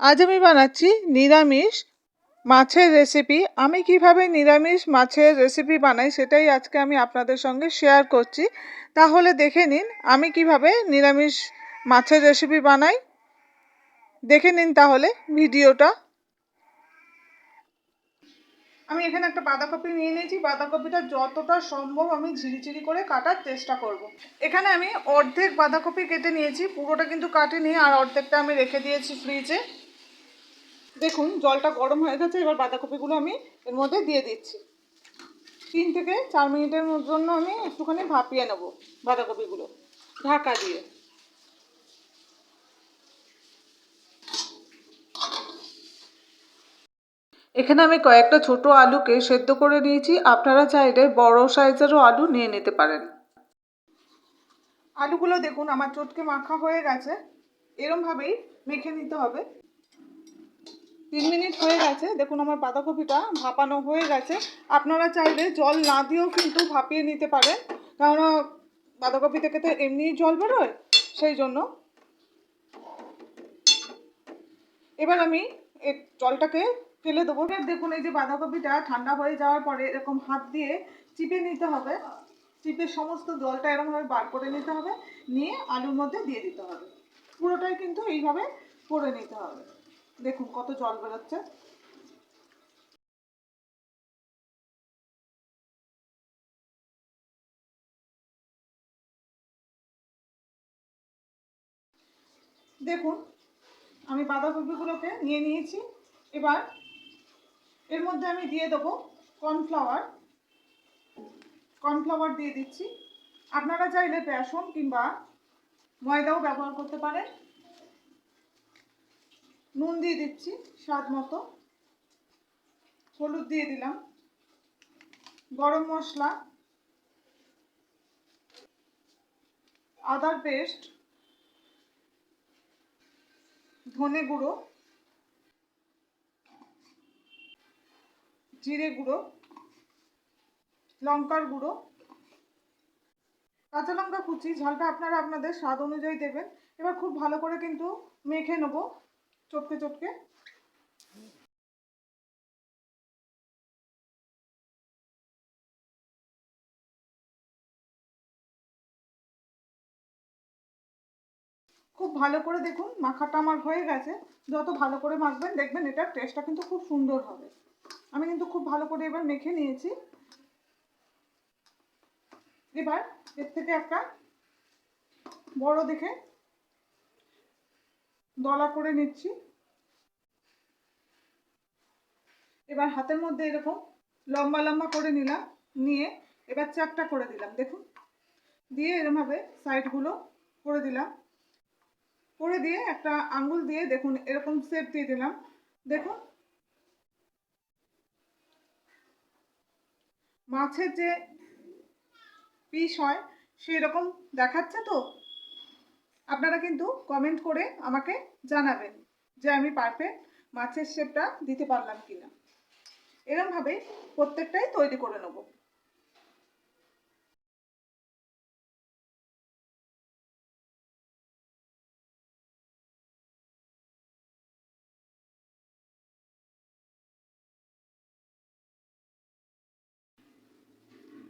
আজ আমি বানাচ্ছি নিরামিষ মাছের রেসিপি আমি কীভাবে নিরামিষ মাছের রেসিপি বানাই সেটাই আজকে আমি আপনাদের সঙ্গে শেয়ার করছি। তাহলে দেখে নিন আমি কীভাবে নিরামিষ মাছের রেসিপি বানাই। দেখে নিন তাহলে ভিডিওটা। আমি এখানে একটা বাঁধাকপি নিয়ে নিয়েছি। বাঁধাকপিটা যতটা সম্ভব আমি ঝিরিঝিরি করে কাটার চেষ্টা করব। এখানে আমি অর্ধেক বাঁধাকপি কেটে নিয়েছি। পুরোটা কিন্তু কাটিনি আর অর্ধেকটা আমি রেখে দিয়েছি ফ্রিজে দেখুন, জলটা গরম হয়ে গেছে, এবার বাঁধাকপিগুলো আমি এর মধ্যে দিয়ে দিচ্ছি। তিন থেকে চার মিনিটের জন্য আমি একটুখানি ভাপিয়ে নেব বাঁধাকপিগুলো, ঢাকা দিয়ে। এখানে আমি কয়েকটা ছোট আলুকে সেদ্ধ করে নিয়েছি, আপনারা চাইলে বড় সাইজেরও আলু নিয়ে নিতে পারেন। আলুগুলো দেখুন, আমার চটকে মাখা হয়ে গেছে, এরমভাবেই মেখে নিতে হবে। তিন মিনিট হয়ে গেছে। দেখুন আমার বাঁধাকপিটা ভাপানো হয়ে গেছে। আপনারা চাইলে জল না দিয়েও কিন্তু ভাপিয়ে নিতে পারেন। কারণ বাঁধাকপি থেকে তো এমনিই জল বেরোয়, সেই জন্য। এবার আমি এই জলটাকে ফেলে দেবো। দেখুন এই যে বাঁধাকপিটা ঠান্ডা হয়ে যাওয়ার পরে এরকম হাত দিয়ে চিপে নিতে হবে। চিপে সমস্ত জলটা এরকমভাবে বার করে নিতে হবে। নিয়ে আলুর মধ্যে দিয়ে দিতে হবে। পুরোটাই কিন্তু এইভাবে করে নিতে হবে। দেখুন কত জল বেরোচ্ছে। দেখুন, আমি বাঁধাকপিগুলোকে নিয়ে নিয়েছি। এবার এর মধ্যে আমি দিয়ে দেবো কর্নফ্লাওয়ার। কর্নফ্লাওয়ার দিয়ে দিচ্ছি। আপনারা চাইলে বেসন কিংবা ময়দাও ব্যবহার করতে পারেন। নুন দিয়ে দিচ্ছি, স্বাদ মতো। হলুদ দিয়ে দিলাম। গরম মশলা। আদার পেস্ট। ধনে গুঁড়ো। জিরে গুঁড়ো। লঙ্কার গুঁড়ো। কাঁচা লঙ্কা কুচি, ঝালটা আপনারা আপনাদের স্বাদ অনুযায়ী দেবেন। এবার খুব ভালো করে কিন্তু মেখে নেব। চটকে চটকে। খুব ভালো করে দেখুন, মাখাটা আমার হয়ে গেছে। যত ভালো করে মাখবেন, দেখবেন এটার টেস্টটা কিন্তু খুব সুন্দর হবে। আমি কিন্তু খুব ভালো করে এবার মেখে নিয়েছি। এবার এর থেকে একটা বড় দেখে দলা করে নিচ্ছি। এবার হাতের মধ্যে এরকম লম্বা লম্বা করে নিলাম, নিয়ে এবার চারটা করে দিলাম। দেখুন, দিয়ে এরমভাবে সাইডগুলো করে দিলাম। করে দিয়ে একটা আঙ্গুল দিয়ে দেখুন, এরকম শেপ দিয়ে দিলাম। দেখুন, মাছের যে পিস হয় সেই রকম দেখাচ্ছে তো? আপনারা কিন্তু কমেন্ট করে আমাকে জানাবেন যে আমি পারফেক্ট মাছের শেপটা দিতে পারলাম কিনা। এরমভাবে প্রত্যেকটাই তৈরি করে নেব।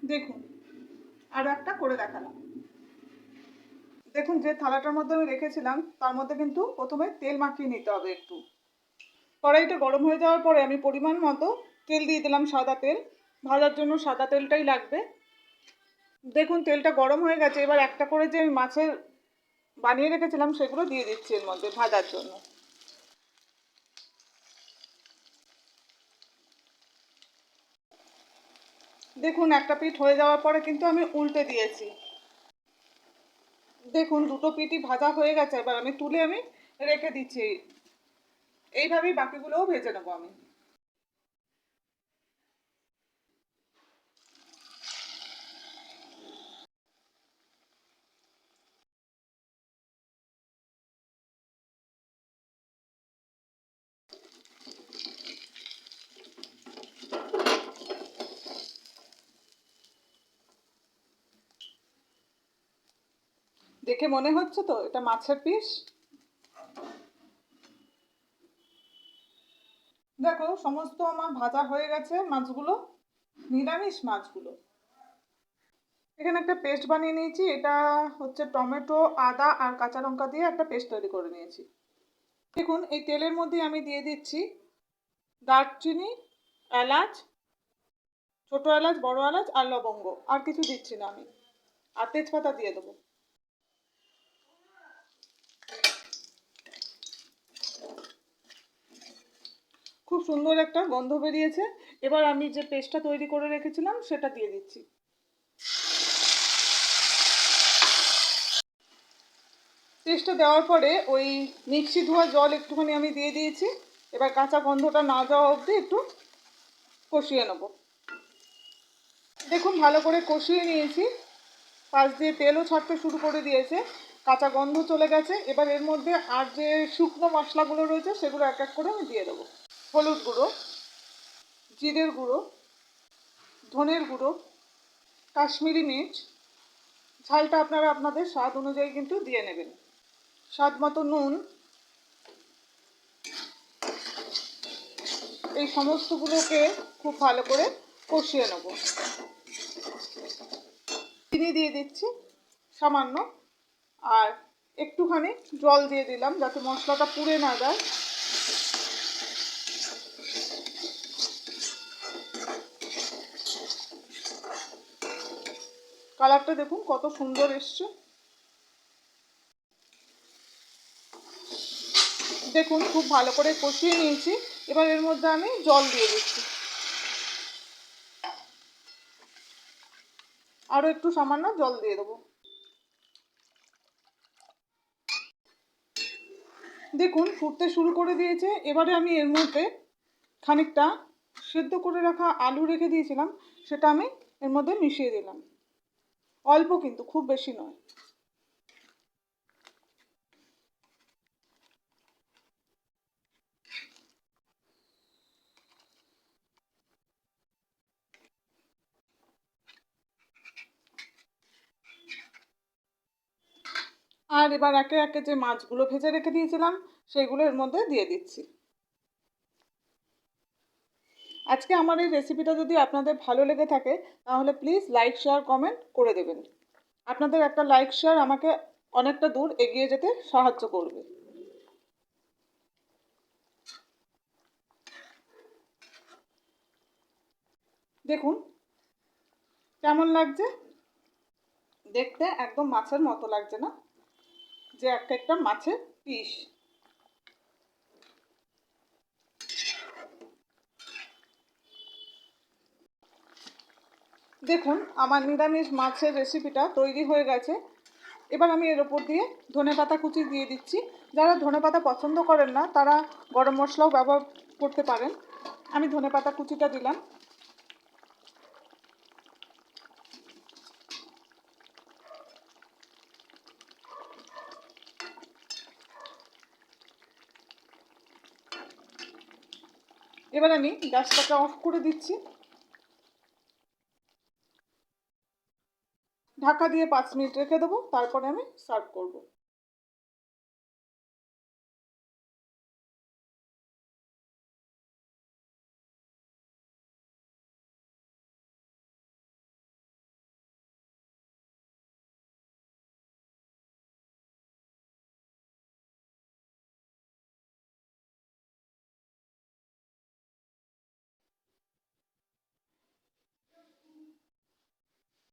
দেখুন আরও একটা করে দেখালাম। দেখুন, যে থালাটার মধ্যে আমি রেখেছিলাম, তার মধ্যে কিন্তু প্রথমে তেল মাখিয়ে নিতে হবে একটু। কড়াইটা গরম হয়ে যাওয়ার পরে আমি পরিমাণ মতো তেল দিয়ে দিলাম সাদা তেল। ভাজার জন্য সাদা তেলটাই লাগবে। দেখুন, তেলটা গরম হয়ে গেছে, এবার একটা করে যে আমি মাছের বানিয়ে রেখেছিলাম, সেগুলো দিয়ে দিচ্ছি এর মধ্যে ভাজার জন্য। দেখুন, একটা পিঠ হয়ে যাওয়ার পরে কিন্তু আমি উল্টে দিয়েছি। দেখুন, দুটো পিটি ভাজা হয়ে গেছে, এবার আমি তুলে আমি রেখে দিচ্ছি। এইভাবেই বাকিগুলোও ভেজে নেব আমি। দেখে মনে হচ্ছে তো, এটা মাছের পিস? দেখো, সমস্ত আমার ভাজা হয়ে গেছে মাছগুলো, নিরামিষ মাছগুলো। এখানে একটা পেস্ট বানিয়ে নিয়েছি, এটা হচ্ছে টমেটো, আদা আর কাঁচা লঙ্কা দিয়ে একটা পেস্ট তৈরি করে নিয়েছি। দেখুন, এই তেলের মধ্যে আমি দিয়ে দিচ্ছি দারচিনি, এলাচ, ছোটো এলাচ, বড় এলাচ আর লবঙ্গ, আর কিছু দিচ্ছি না আমি। আর তেজপাতা দিয়ে দেবো। খুব সুন্দর একটা গন্ধ বেরিয়েছে। এবার আমি যে পেস্টটা তৈরি করে রেখেছিলাম, সেটা দিয়ে দিচ্ছি। পেস্টটা দেওয়ার পরে ওই মিক্সি ধোয়া জল একটুখানি আমি দিয়ে দিয়েছি। এবার কাঁচা গন্ধটা না যাওয়া অবধি একটু কষিয়ে নেব। দেখুন, ভালো করে কষিয়ে নিয়েছি। পাশ দিয়ে তেলও ছাড়তে শুরু করে দিয়েছে। কাঁচা গন্ধ চলে গেছে। এবার এর মধ্যে আর যে শুকনো মশলাগুলো রয়েছে, সেগুলো এক এক করে আমি দিয়ে দেবো। হলুদ গুঁড়ো, জিরের গুঁড়ো, ধনের গুঁড়ো, কাশ্মীরি মির্চ। ঝালটা আপনারা আপনাদের স্বাদ অনুযায়ী কিন্তু দিয়ে নেবেন। স্বাদ মতো নুন। এই সমস্তগুলোকে খুব ভালো করে কষিয়ে নেব। চিনি দিয়ে দিচ্ছি, সামান্য। আর একটুখানি জল দিয়ে দিলাম যাতে মশলাটা পুড়ে না যায়। কালারটা দেখুন, কত সুন্দর এসছে। দেখুন, খুব ভালো করে কষিয়ে নিয়েছি। এবার এর মধ্যে আমি জল দিয়ে দিচ্ছি। আরও একটু সামান্য জল দিয়ে দেবো। দেখুন, ফুটতে শুরু করে দিয়েছে। এবারে আমি এর মধ্যে খানিকটা সেদ্ধ করে রাখা আলু রেখে দিয়েছিলাম। সেটা আমি এর মধ্যে মিশিয়ে দিলাম। অল্প কিন্তু, খুব বেশি নয়। আর এবার একে একে যে মাছগুলো ভেজে রেখে দিয়েছিলাম, সেগুলো এর মধ্যে দিয়ে দিচ্ছি। আজকে আমার এই রেসিপিটা যদি আপনাদের ভালো লেগে থাকে, তাহলে প্লিজ লাইক শেয়ার কমেন্ট করে দেবেন। আপনাদের একটা লাইক শেয়ার আমাকে অনেকটা দূর এগিয়ে যেতে সাহায্য করবে। দেখুন, কেমন লাগছে? দেখতে একদম মাছের মতো লাগছে না? যে এক একটা মাছের পিস দেখুন, আমার নিরামিষ মাছের রেসিপিটা তৈরি হয়ে গেছে। এবার আমি এর ওপর দিয়ে ধনে পাতা কুচি দিয়ে দিচ্ছি। যারা ধনে পাতা পছন্দ করেন না, তারা গরম মশলাও ব্যবহার করতে পারেন। আমি ধনে পাতা কুচিটা দিলাম। এবার আমি গ্যাসটাকে অফ করে দিচ্ছি। ঢাকা দিয়ে পাঁচ মিনিট রেখে দেবো তারপরে আমি সার্ভ করব।